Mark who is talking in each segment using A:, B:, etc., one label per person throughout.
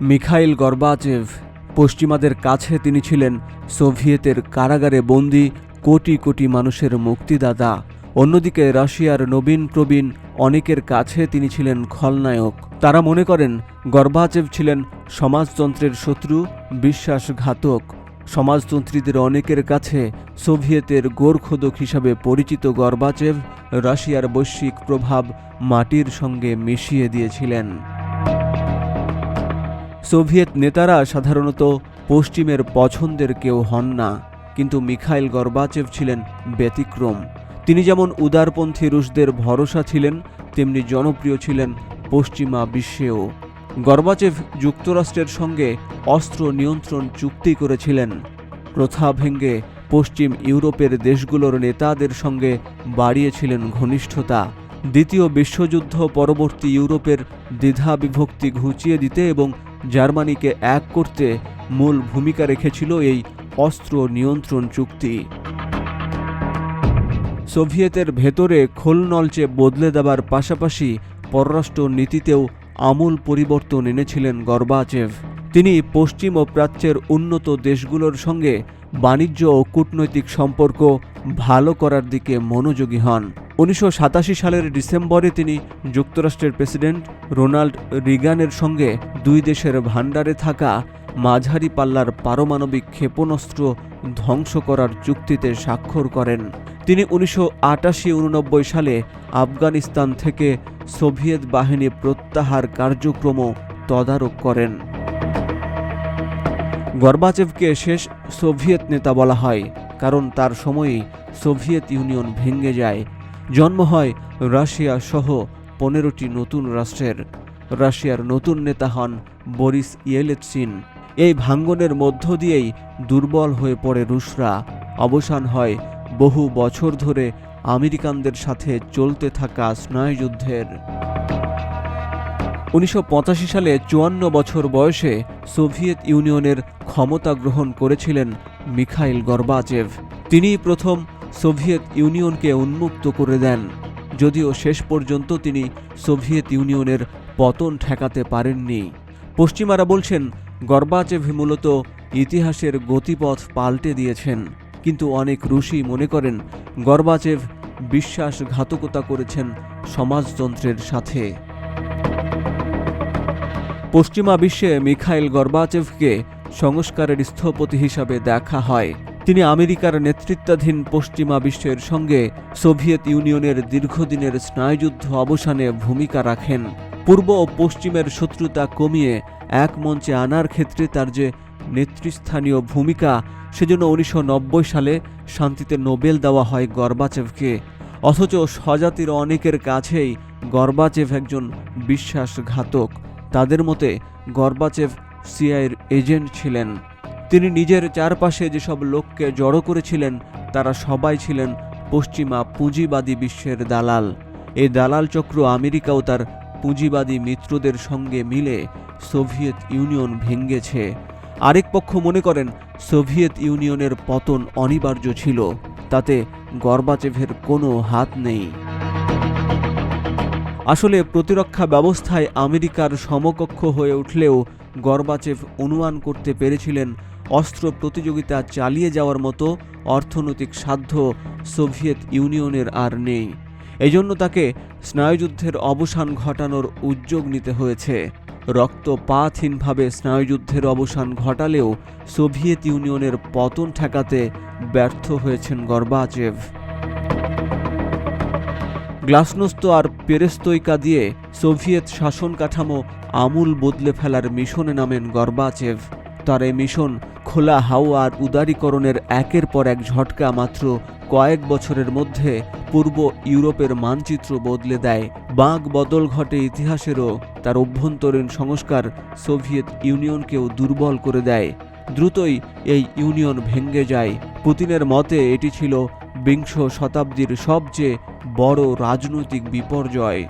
A: Mikhail Gorbachev, পশ্চিমাদের কাছে তিনি ছিলেন সোভিয়েতের কারাগারে বন্দি কোটি কোটি মানুষের মুক্তিদাতা। অন্যদিকে রাশিয়ার নবীন প্রবীণ অনেকের কাছে তিনি ছিলেন খলনায়ক। তারা মনে করেন, গর্বাচেভ ছিলেন সমাজতন্ত্রের শত্রু, বিশ্বাসঘাতক। সমাজতন্ত্রীদের অনেকের কাছে সোভিয়েতের গোরখোদক হিসাবে পরিচিত গর্বাচেভ রাশিয়ার বৈশ্বিক প্রভাব মাটির সঙ্গে মিশিয়ে দিয়েছিলেন। সোভিয়েত নেতারা সাধারণত পশ্চিমের পছন্দের কেউ হন না, কিন্তু মিখাইল গর্বাচেভ ছিলেন ব্যতিক্রম। তিনি যেমন উদারপন্থী রুশদের ভরসা ছিলেন, তেমনি জনপ্রিয় ছিলেন পশ্চিমা বিশ্বেও। গর্বাচেভ যুক্তরাষ্ট্রের সঙ্গে অস্ত্র নিয়ন্ত্রণ চুক্তি করেছিলেন। প্রথা ভেঙ্গে পশ্চিম ইউরোপের দেশগুলোর নেতাদের সঙ্গে বাড়িয়েছিলেন ঘনিষ্ঠতা। দ্বিতীয় বিশ্বযুদ্ধ পরবর্তী ইউরোপের দ্বিধা বিভক্তি ঘুচিয়ে দিতে এবং জার্মানিকে এক করতে মূল ভূমিকা রেখেছিল এই অস্ত্র নিয়ন্ত্রণ চুক্তি। সোভিয়েতের ভেতরে খোলনলচে বদলে দেবার পাশাপাশি পররাষ্ট্র নীতিতেও আমূল পরিবর্তন এনেছিলেন গর্বাচেভ। তিনি পশ্চিম ও প্রাচ্যের উন্নত দেশগুলোর সঙ্গে বাণিজ্য ও কূটনৈতিক সম্পর্ক ভালো করার দিকে মনোযোগী হন। উনিশশো সাতাশি সালের ডিসেম্বরে তিনি যুক্তরাষ্ট্রের প্রেসিডেন্ট রোনাল্ড রিগানের সঙ্গে দুই দেশের ভাণ্ডারে থাকা মাঝারি পাল্লার পারমাণবিক ক্ষেপণাস্ত্র ধ্বংস করার চুক্তিতে স্বাক্ষর করেন। তিনি উনিশশো আটাশি উননব্বই সালে আফগানিস্তান থেকে সোভিয়েত বাহিনী প্রত্যাহার কার্যক্রমও তদারক করেন। গর্বাচেভকে শেষ সোভিয়েত নেতা বলা হয়, কারণ তার সময়েই সোভিয়েত ইউনিয়ন ভেঙে যায়। জন্ম হয় রাশিয়া সহ পনেরোটি নতুন রাষ্ট্রের। রাশিয়ার নতুন নেতা হন বরিস ইয়েলেটসিন এই ভাঙ্গনের মধ্য দিয়েই দুর্বল হয়ে পড়ে রুশরা। অবসান হয় বহু বছর ধরে আমেরিকানদের সাথে চলতে থাকা স্নায়ুযুদ্ধের। উনিশশো পঁচাশি সালে চুয়ান্ন বছর বয়সে সোভিয়েত ইউনিয়নের ক্ষমতা গ্রহণ করেছিলেন মিখাইল গর্বাচেভ। তিনিই প্রথম সোভিয়েত ইউনিয়নকে উন্মুক্ত করে দেন, যদিও শেষ পর্যন্ত তিনি সোভিয়েত ইউনিয়নের পতন ঠেকাতে পারেননি। পশ্চিমারা বলছেন, গর্বাচেভ মূলত ইতিহাসের গতিপথ পাল্টে দিয়েছেন, কিন্তু অনেক রুশি মনে করেন, গর্বাচেভ বিশ্বাসঘাতকতা করেছেন সমাজতন্ত্রের সাথে। পশ্চিমা বিশ্বে মিখাইল গর্বাচেভকে সংস্কারের স্থপতি হিসাবে দেখা হয়। তিনি আমেরিকার নেতৃত্বাধীন পশ্চিমা বিশ্বের সঙ্গে সোভিয়েত ইউনিয়নের দীর্ঘদিনের স্নায়ুযুদ্ধ অবসানে ভূমিকা রাখেন। পূর্ব ও পশ্চিমের শত্রুতা কমিয়ে এক মঞ্চে আনার ক্ষেত্রে তার যে নেতৃস্থানীয় ভূমিকা, সেজন্য উনিশশো নব্বই সালে শান্তিতে নোবেল দেওয়া হয় গর্বাচেভকে। অথচ স্বজাতির অনেকের কাছেই গর্বাচেভ একজন বিশ্বাসঘাতক। তাদের মতে গর্বাচেভ সিআইয়ের এজেন্ট ছিলেন। তিনি নিজের চারপাশে যেসব লোককে জড়ো করেছিলেন, তারা সবাই ছিলেন পশ্চিমা পুঁজিবাদী বিশ্বের দালাল। এই দালাল চক্র আমেরিকাও তার পুঁজিবাদী মিত্রদের সঙ্গে মিলে সোভিয়েত ইউনিয়ন ভেঙ্গেছে। আরেক পক্ষ মনে করেন, সোভিয়েত ইউনিয়নের পতন অনিবার্য ছিল, তাতে গর্বাচেভের কোনো হাত নেই। আসলে প্রতিরক্ষা ব্যবস্থায় আমেরিকার সমকক্ষ হয়ে উঠলেও গর্বাচেভ অনুমান করতে পেরেছিলেন অস্ত্র প্রতিযোগিতা চালিয়ে যাওয়ার মতো অর্থনৈতিক সাধ্য সোভিয়েত ইউনিয়নের আর নেই। এজন্য তাকে স্নায়ুযুদ্ধের অবসান ঘটানোর উদ্যোগ নিতে হয়েছে। রক্ত রক্তপাতহীনভাবে স্নায়ুযুদ্ধের অবসান ঘটালেও সোভিয়েত ইউনিয়নের পতন ঠেকাতে ব্যর্থ হয়েছেন গর্বাচেভ। গ্লাসনোস্ত আর পেরেস্তৈকা দিয়ে সোভিয়েত শাসন কাঠামো আমূল বদলে ফেলার মিশনে নামেন গর্বাচেভ। তার এই মিশন খোলা হাওয়া আর উদারীকরণের একের পর এক ঝটকা মাত্র কয়েক বছরের মধ্যে পূর্ব ইউরোপের মানচিত্র বদলে দেয়। বাঁক বদল ঘটে ইতিহাসেরও, তার অভ্যন্তরীণ সংস্কার সোভিয়েত ইউনিয়নকেও দুর্বল করে দেয়। দ্রুতই এই ইউনিয়ন ভেঙ্গে যায়। পুতিনের মতে, এটি ছিল বিংশ শতাব্দীর সবচেয়ে বড় রাজনৈতিক বিপর্যয়।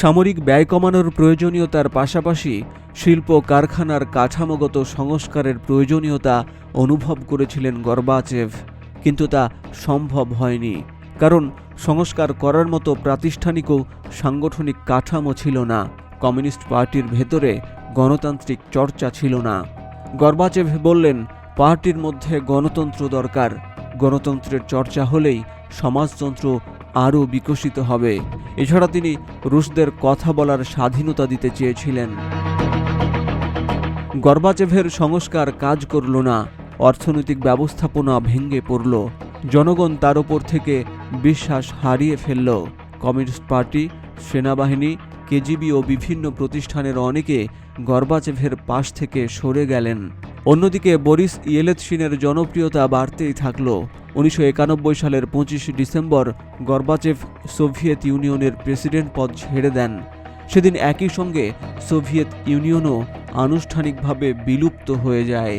A: সামরিক ব্যয় কমানোর প্রয়োজনীয়তার পাশাপাশি শিল্প কারখানার কাঠামোগত সংস্কারের প্রয়োজনীয়তা অনুভব করেছিলেন গর্বাচেভ। কিন্তু তা সম্ভব হয়নি, কারণ সংস্কার করার মতো প্রাতিষ্ঠানিক ও সাংগঠনিক কাঠামো ছিল না। কমিউনিস্ট পার্টির ভেতরে গণতান্ত্রিক চর্চা ছিল না। গর্বাচেভ বললেন, পার্টির মধ্যে গণতন্ত্র দরকার। গণতন্ত্রের চর্চা হলেই সমাজতন্ত্র আরও বিকশিত হবে। এছাড়া তিনি রুশদের কথা বলার স্বাধীনতা দিতে চেয়েছিলেন। গর্বাচেভের সংস্কার কাজ করল না, অর্থনৈতিক ব্যবস্থাপনা ভেঙে পড়ল, জনগণ তার ওপর থেকে বিশ্বাস হারিয়ে ফেলল। কমিউনিস্ট পার্টি, সেনাবাহিনী, কেজিবি ও বিভিন্ন প্রতিষ্ঠানের অনেকে গর্বাচেভের পাশ থেকে সরে গেলেন। অন্যদিকে বরিস ইয়েলেৎসিনের জনপ্রিয়তা বাড়তেই থাকল। উনিশশো একানব্বই সালের পঁচিশ ডিসেম্বর গর্বাচেভ সোভিয়েত ইউনিয়নের প্রেসিডেন্ট পদ ছেড়ে দেন। সেদিন একই সঙ্গে সোভিয়েত ইউনিয়নও আনুষ্ঠানিকভাবে বিলুপ্ত হয়ে যায়।